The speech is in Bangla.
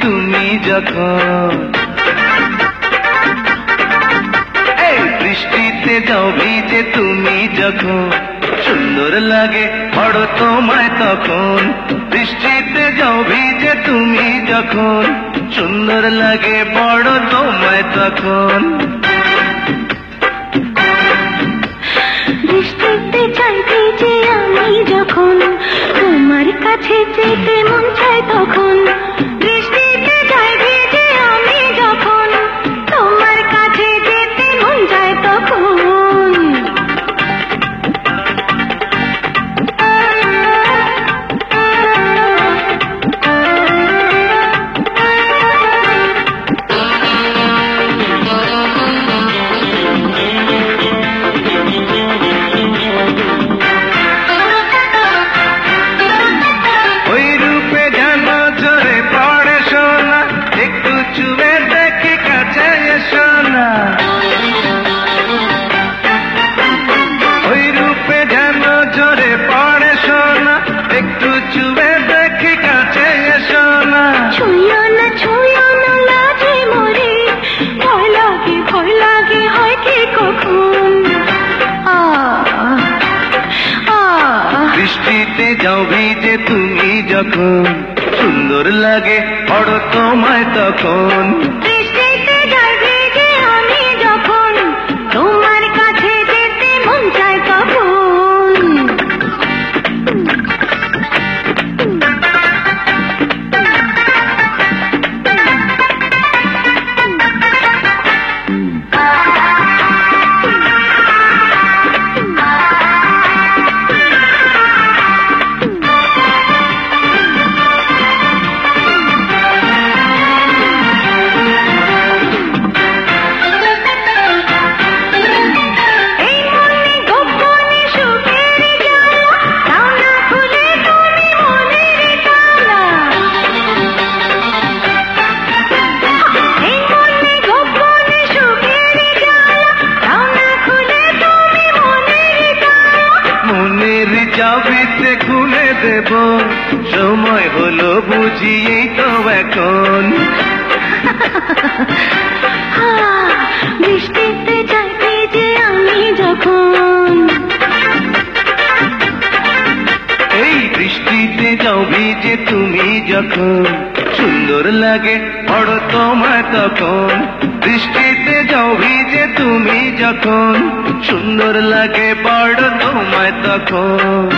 তুমি যখন এই বৃষ্টিতে যাও, ভিজে তুমি যখন সুন্দর লাগে বড় তোমায় তখন। বৃষ্টিতে যাও, ভিজে তুমি যখন সুন্দর লাগে বড় তোমায় তখন। বৃষ্টিতে চাই ভিজে আমি যখন, তোমার কাছে যেতে মন চায় তখন। যেন পড়ে সোনা একটু চুবে দেখি কাছে এসো না। ছুঁয়ো না ছুঁয়ো না লাজে মরে ভয় লাগে ভয় লাগে হয় কি কখন? বৃষ্টিতে যাও ভিজে তুমি যখন সুন্দর লাগে বড় তোমায় তখন। দেব। সময় হলো বুঝিয়েই তো এখন। বৃষ্টিতে যাই ভিজে আমি যখন। এই বৃষ্টিতে যাও ভিজে তুমি যখন। সুন্দর লাগে বড় তোমায় তখন। বৃষ্টিতে যাও ভিজে তুমি যখন। সুন্দর লাগে বড় তোমায় তখন।